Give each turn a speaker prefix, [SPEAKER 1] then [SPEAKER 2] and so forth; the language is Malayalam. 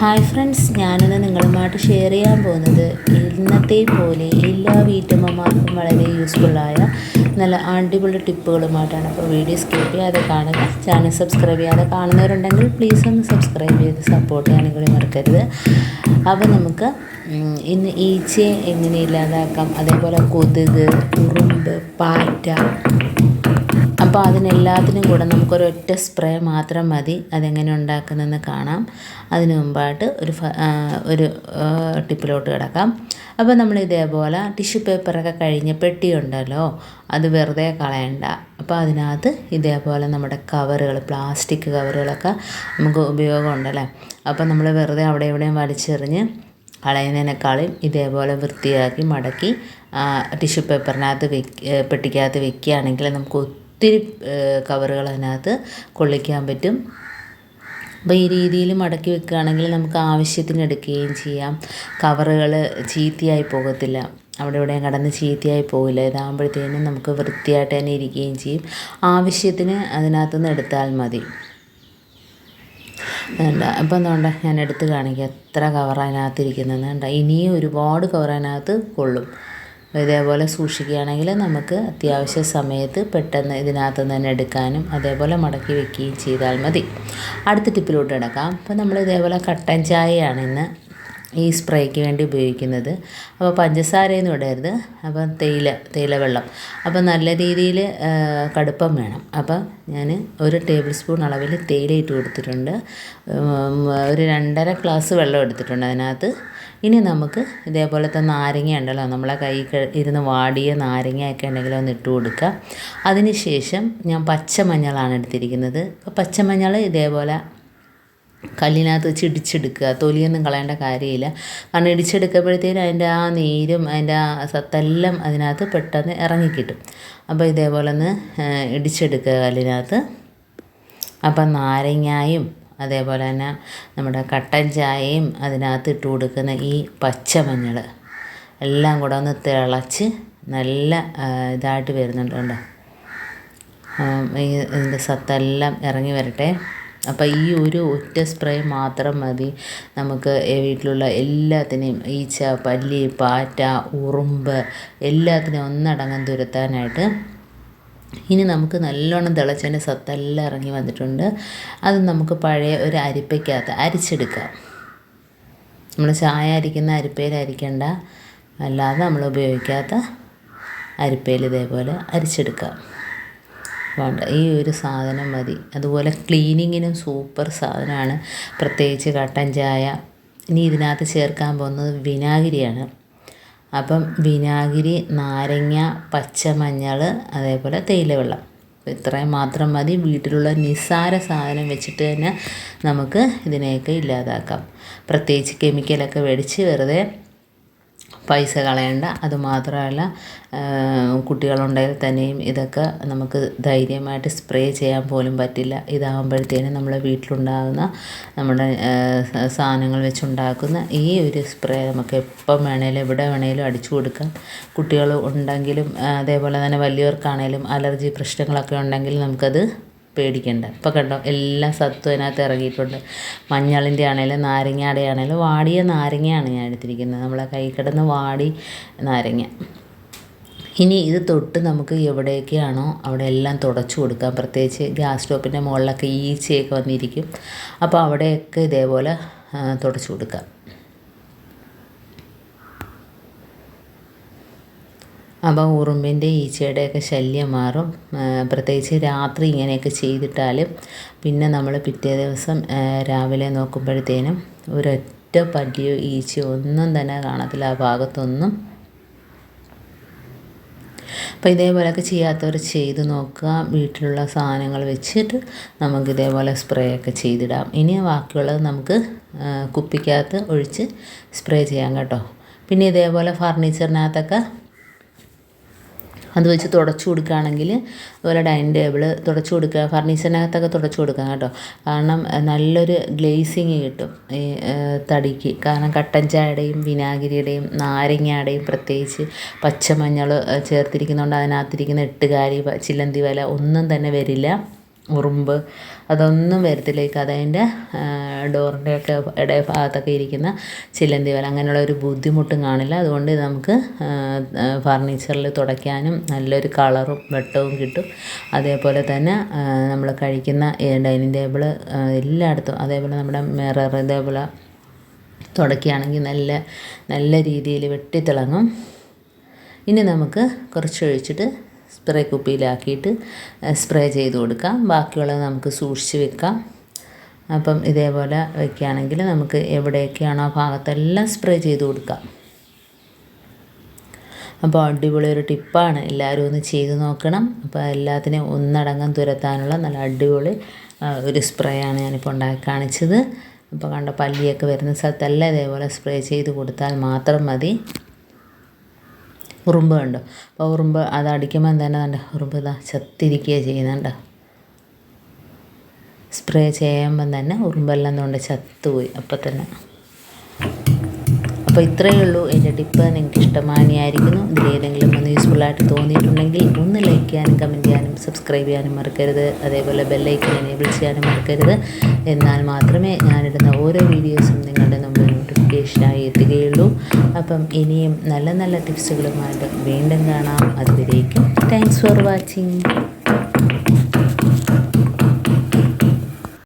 [SPEAKER 1] ഹായ് ഫ്രണ്ട്സ് ഞാനിന്ന് നിങ്ങളുമായിട്ട് ഷെയർ ചെയ്യാൻ പോകുന്നത് ഇന്നത്തെ പോലെ എല്ലാ വീട്ടമ്മമാർക്കും വളരെ യൂസ്ഫുള്ളായ നല്ല അടിപൊളി ടിപ്പുകളുമായിട്ടാണ്. അപ്പോൾ വീഡിയോ സ്കിപ്പ് ചെയ്യാതെ കാണുക. ചാനൽ സബ്സ്ക്രൈബ് ചെയ്യാതെ കാണുന്നവരുണ്ടെങ്കിൽ പ്ലീസ് ഒന്ന് സബ്സ്ക്രൈബ് ചെയ്ത് സപ്പോർട്ട് ചെയ്യാനും കൂടി മറക്കരുത്. അപ്പോൾ നമുക്ക് ഇന്ന് ഈച്ചയെ എങ്ങനെ ഇല്ലാതാക്കാം? അതേപോലെ കൊതുക് ഉറുമ്പ് പാറ്റ അപ്പോൾ അതിനെല്ലാത്തിനും കൂടെ നമുക്കൊരൊറ്റ സ്പ്രേ മാത്രം മതി. അതെങ്ങനെ ഉണ്ടാക്കുന്നതെന്ന് കാണാം. അതിന് മുമ്പായിട്ട് ഒരു ഒരു ടിപ്പിലോട്ട് കിടക്കാം. അപ്പോൾ നമ്മൾ ഇതേപോലെ ടിഷ്യൂ പേപ്പറൊക്കെ കഴിഞ്ഞ് പെട്ടിയുണ്ടല്ലോ അത് വെറുതെ കളയണ്ട. അപ്പോൾ അതിനകത്ത് ഇതേപോലെ നമ്മുടെ കവറുകൾ പ്ലാസ്റ്റിക് കവറുകളൊക്കെ നമുക്ക് ഉപയോഗമുണ്ടല്ലേ? അപ്പോൾ നമ്മൾ വെറുതെ അവിടെ ഇവിടെയും വലിച്ചെറിഞ്ഞ് കളയുന്നതിനേക്കാളും ഇതേപോലെ വൃത്തിയാക്കി മടക്കി ടിഷ്യൂ പേപ്പറിനകത്ത് വെക്ക് പെട്ടിക്കകത്ത് വെക്കുകയാണെങ്കിൽ നമുക്ക് ഒത്തിരി കവറുകൾ അതിനകത്ത് കൊള്ളിക്കാൻ പറ്റും. അപ്പോൾ ഈ രീതിയിൽ മടക്കി വെക്കുകയാണെങ്കിൽ നമുക്ക് ആവശ്യത്തിന് എടുക്കുകയും ചെയ്യാം. കവറുകൾ ചീത്തയായി പോകത്തില്ല. അവിടെ ഇവിടെയും കടന്ന് ചീത്തയായി പോകില്ല ഇതാകുമ്പോഴത്തേനും നമുക്ക് വൃത്തിയായിട്ട് തന്നെ ഇരിക്കുകയും ചെയ്യും. ആവശ്യത്തിന് അതിനകത്തുനിന്ന് എടുത്താൽ മതി. വേണ്ട. അപ്പം എന്തുകൊണ്ട് ഞാൻ എടുത്ത് കാണിക്കാം. എത്ര കവർ അതിനകത്ത് ഇരിക്കുന്നതെന്ന് വേണ്ട. ഇനിയും ഒരുപാട് കവർ അതിനകത്ത് കൊള്ളും. ഇതേപോലെ സൂക്ഷിക്കുകയാണെങ്കിൽ നമുക്ക് അത്യാവശ്യ സമയത്ത് പെട്ടെന്ന് ഇതിനകത്ത് തന്നെ എടുക്കാനും അതേപോലെ മടക്കി വെക്കുകയും ചെയ്താൽ മതി. അടുത്ത ടിപ്പിലോട്ട് കിടക്കാം. അപ്പോൾ നമ്മൾ ഇതേപോലെ കട്ടൻ ചായയാണ് ഇന്ന് ഈ സ്പ്രേക്ക് വേണ്ടി ഉപയോഗിക്കുന്നത്. അപ്പോൾ പഞ്ചസാരയൊന്നും ഇടരുത് അപ്പം തേയില തേയില വെള്ളം അപ്പം നല്ല രീതിയിൽ കടുപ്പം വേണം. അപ്പം ഞാൻ ഒരു ടേബിൾ സ്പൂൺ അളവിൽ തേയില ഇട്ട് കൊടുത്തിട്ടുണ്ട്. ഒരു രണ്ടര ഗ്ലാസ് വെള്ളം എടുത്തിട്ടുണ്ട് അതിനകത്ത്. ഇനി നമുക്ക് ഇതേപോലത്തെ നാരങ്ങ ഉണ്ടല്ലോ നമ്മളെ കൈ ഇരുന്ന് വാടിയ നാരങ്ങയൊക്കെ ഉണ്ടെങ്കിൽ ഒന്ന് ഇട്ട് കൊടുക്കുക. അതിനുശേഷം ഞാൻ പച്ചമഞ്ഞളാണ് എടുത്തിരിക്കുന്നത്. പച്ചമഞ്ഞൾ ഇതേപോലെ കല്ലിനകത്ത് വെച്ച് ഇടിച്ചെടുക്കുക. തൊലിയൊന്നും കളയേണ്ട കാര്യമില്ല. കാരണം ഇടിച്ചെടുക്കുമ്പോഴത്തേനും അതിന്റെ ആ നീരും അതിന്റെ ആ സത്തെല്ലാം അതിനകത്ത് പെട്ടെന്ന് ഇറങ്ങിക്കിട്ടും. അപ്പോൾ ഇതേപോലെ ഒന്ന് ഇടിച്ചെടുക്കുക കല്ലിനകത്ത്. അപ്പം നാരങ്ങായും അതേപോലെ തന്നെ നമ്മുടെ കട്ടൻ ചായയും അതിനകത്ത് ഇട്ട് കൊടുക്കുന്ന ഈ പച്ചമഞ്ഞൾ എല്ലാം കൂടെ ഒന്ന് തിളച്ച് നല്ല ഇതായിട്ട് വരുന്നുണ്ട് കണ്ടോ? ഈ ഇതിന്റെ സത്തെല്ലാം ഇറങ്ങി വരട്ടെ. അപ്പോൾ ഈ ഒരു ഒറ്റ സ്പ്രേ മാത്രം മതി. നമുക്ക് വീട്ടിലുള്ള എല്ലാത്തിനെയും ഈച്ച പല്ലി പാറ്റ ഉറുമ്പ് എല്ലാത്തിനെയും ഒന്നടങ്കം തുരത്താനായിട്ട് ഇനി നമുക്ക് നല്ലോണം തിളച്ചതിന്റെ സത്തെല്ലാം ഇറങ്ങി വന്നിട്ടുണ്ട്. അത് നമുക്ക് പഴയ ഒരു അരിപ്പയ്ക്കകത്ത് അരിച്ചെടുക്കാം. നമ്മൾ ചായ അരിക്കുന്ന അരിപ്പയിൽ അല്ലാതെ നമ്മൾ ഉപയോഗിക്കാത്ത അരിപ്പയിൽ ഇതേപോലെ അരിച്ചെടുക്കാം. വേണ്ട ഈ ഒരു സാധനം മതി. അതുപോലെ ക്ലീനിങ്ങിനും സൂപ്പർ സാധനമാണ്. പ്രത്യേകിച്ച് കട്ടൻ ചായ. ഇനി ഇതിനകത്ത് ചേർക്കാൻ പോകുന്നത് വിനാഗിരിയാണ്. അപ്പം വിനാഗിരി നാരങ്ങ പച്ചമഞ്ഞൾ അതേപോലെ തേയിലവെള്ളം. ഇത്രയും മാത്രം മതി. വീട്ടിലുള്ള നിസ്സാര സാധനം വെച്ചിട്ട് തന്നെ നമുക്ക് ഇതിനെയൊക്കെ ഇല്ലാതാക്കാം. പ്രത്യേകിച്ച് കെമിക്കലൊക്കെ മേടിച്ച് വെറുതെ പൈസ കളയണ്ട. അതുമാത്രമല്ല കുട്ടികളുണ്ടെങ്കിൽ തന്നെയും ഇതൊക്കെ നമുക്ക് ധൈര്യമായിട്ട് സ്പ്രേ ചെയ്യാൻ പോലും പറ്റില്ല. ഇതാകുമ്പോഴത്തേനും നമ്മുടെ വീട്ടിലുണ്ടാകുന്ന നമ്മുടെ സാധനങ്ങൾ വെച്ചുണ്ടാക്കുന്ന ഈ ഒരു സ്പ്രേ നമുക്ക് എപ്പം വേണേലും എവിടെ വേണേലും അടിച്ചു കൊടുക്കാം. കുട്ടികൾ ഉണ്ടെങ്കിലും അതേപോലെ തന്നെ വലിയവർക്കാണേലും അലർജി പ്രശ്നങ്ങളൊക്കെ ഉണ്ടെങ്കിൽ നമുക്കത് പേടിക്കണ്ട. ഇപ്പം കണ്ടോ? എല്ലാ സത്തും അതിനകത്ത് ഇറങ്ങിയിട്ടുണ്ട്. മഞ്ഞളിന്റെ ആണെങ്കിലും നാരങ്ങയുടെ ആണെങ്കിലും വാടിയ നാരങ്ങയാണ് ഞാൻ എടുത്തിരിക്കുന്നത്. നമ്മളെ കൈ കിടന്ന് വാടി നാരങ്ങ. ഇനി ഇത് തൊട്ട് നമുക്ക് എവിടെയൊക്കെയാണോ അവിടെ എല്ലാം തുടച്ചു കൊടുക്കാം. പ്രത്യേകിച്ച് ഗ്യാസ് സ്റ്റോപ്പിന്റെ മുകളിലൊക്കെ ഈച്ചയൊക്കെ വന്നിരിക്കും. അപ്പോൾ അവിടെയൊക്കെ ഇതേപോലെ തുടച്ചു കൊടുക്കാം. അപ്പോൾ ഉറുമ്പിന്റെ ഈച്ചയുടെയൊക്കെ ശല്യം മാറും. പ്രത്യേകിച്ച് രാത്രി ഇങ്ങനെയൊക്കെ ചെയ്തിട്ടാൽ പിന്നെ നമ്മൾ പിറ്റേ ദിവസം രാവിലെ നോക്കുമ്പോഴത്തേനും ഒരൊറ്റ പല്ലിയോ ഈച്ചയോ ഒന്നും തന്നെ കാണത്തില്ല ആ ഭാഗത്തൊന്നും. അപ്പോൾ ഇതേപോലെയൊക്കെ ചെയ്യാത്തവർ ചെയ്ത് നോക്കുക. വീട്ടിലുള്ള സാധനങ്ങൾ വെച്ചിട്ട് നമുക്ക് ഇതേപോലെ സ്പ്രേ ഒക്കെ ചെയ്തിടാം. ഇനി ബാക്കിയുള്ളത് നമുക്ക് കുപ്പിക്കകത്ത് ഒഴിച്ച് സ്പ്രേ ചെയ്യാം കേട്ടോ. പിന്നെ ഇതേപോലെ ഫർണിച്ചറിനകത്തൊക്കെ അത് വെച്ച് തുടച്ചു കൊടുക്കുകയാണെങ്കിൽ അതുപോലെ ഡൈനിങ് ടേബിൾ തുടച്ചു കൊടുക്കുക ഫർണിച്ചറിനകത്തൊക്കെ തുടച്ചു കൊടുക്കാം കേട്ടോ. കാരണം നല്ലൊരു ഗ്ലേസിങ് കിട്ടും ഈ തടിക്ക്. കാരണം കട്ടൻ ചായയുടെയും വിനാഗിരിയുടെയും നാരങ്ങയുടെയും പ്രത്യേകിച്ച് പച്ചമഞ്ഞൾ ചേർത്തിരിക്കുന്നതുകൊണ്ട് അതിനകത്തിരിക്കുന്ന എട്ടുകാലി ചിലന്തി വല ഒന്നും തന്നെ വരില്ല. ഉറുമ്പ് അതൊന്നും വരത്തിലേക്ക് അതതിന്റെ ഡോറിന്റെയൊക്കെ ഇടയ ഭാഗത്തൊക്കെ ഇരിക്കുന്ന ചിലന്തി വല. അങ്ങനെയുള്ള ഒരു ബുദ്ധിമുട്ടും കാണില്ല. അതുകൊണ്ട് നമുക്ക് ഫർണിച്ചറിൽ തുടയ്ക്കാനും നല്ലൊരു കളറും വെട്ടവും കിട്ടും. അതേപോലെ തന്നെ നമ്മൾ കഴിക്കുന്ന ഡൈനിങ് ടേബിൾ എല്ലായിടത്തും അതേപോലെ നമ്മുടെ മിറർ ഇതേപോലെ തുടയ്ക്കുകയാണെങ്കിൽ നല്ല നല്ല രീതിയിൽ വെട്ടിത്തിളങ്ങും. ഇനി നമുക്ക് കുറച്ച് ഒഴിച്ചിട്ട് സ്പ്രേ കുപ്പിയിലാക്കിയിട്ട് സ്പ്രേ ചെയ്ത് കൊടുക്കാം. ബാക്കിയുള്ളത് നമുക്ക് സൂക്ഷിച്ച് വെക്കാം. അപ്പം ഇതേപോലെ വെക്കുകയാണെങ്കിൽ നമുക്ക് എവിടെയൊക്കെയാണോ ആ ഭാഗത്തെല്ലാം സ്പ്രേ ചെയ്ത് കൊടുക്കാം. അപ്പോൾ അടിപൊളി ഒരു ടിപ്പാണ്. എല്ലാവരും ഒന്ന് ചെയ്ത് നോക്കണം. അപ്പോൾ എല്ലാത്തിനെയും ഒന്നടങ്കം തുരത്താനുള്ള നല്ല അടിപൊളി ഒരു സ്പ്രേ ആണ് ഞാനിപ്പോൾ ഉണ്ടാക്കി കാണിച്ചത്. അപ്പോൾ കണ്ട പല്ലിയൊക്കെ വരുന്ന സ്ഥലത്തെല്ലാം ഇതേപോലെ സ്പ്രേ ചെയ്ത് കൊടുത്താൽ മാത്രം മതി. ഉറുമ്പ് കണ്ടോ. അപ്പോൾ ഉറുമ്പ് അത് അടിക്കുമ്പോൾ തന്നെ കണ്ട? ഉറുമ്പ് ഇതാ ചത്തിരിക്കുക ചെയ്യുന്നുണ്ട് സ്പ്രേ ചെയ്യുമ്പം തന്നെ ഉറുമ്പെല്ലാം കൊണ്ട്? ചത്തുപോയി. അപ്പം തന്നെ. അപ്പോൾ ഇത്രയേ ഉള്ളൂ. എന്റെ ടിപ്പ് നിങ്ങൾക്ക് ഇഷ്ടമാനിയായിരിക്കുന്നു ഇതിലേതെങ്കിലും ഒന്ന് യൂസ്ഫുള്ളായിട്ട് തോന്നിയിട്ടുണ്ടെങ്കിൽ ഒന്ന് ലൈക്ക് ചെയ്യാനും കമന്റ് ചെയ്യാനും സബ്സ്ക്രൈബ് ചെയ്യാനും മറക്കരുത്. അതേപോലെ ബെല്ലൈക്കൻ എനേബിൾ ചെയ്യാനും മറക്കരുത്. എന്നാൽ മാത്രമേ ഞാനിടുന്ന ഓരോ വീഡിയോസും നോട്ടിഫിക്കേഷനായി എത്തുകയുള്ളൂ. അപ്പം ഇനിയും നല്ല നല്ല ടിപ്സുകളുമായിട്ട് വീണ്ടും കാണാം. അതുവരേക്കും താങ്ക്സ് ഫോർ വാച്ചിങ്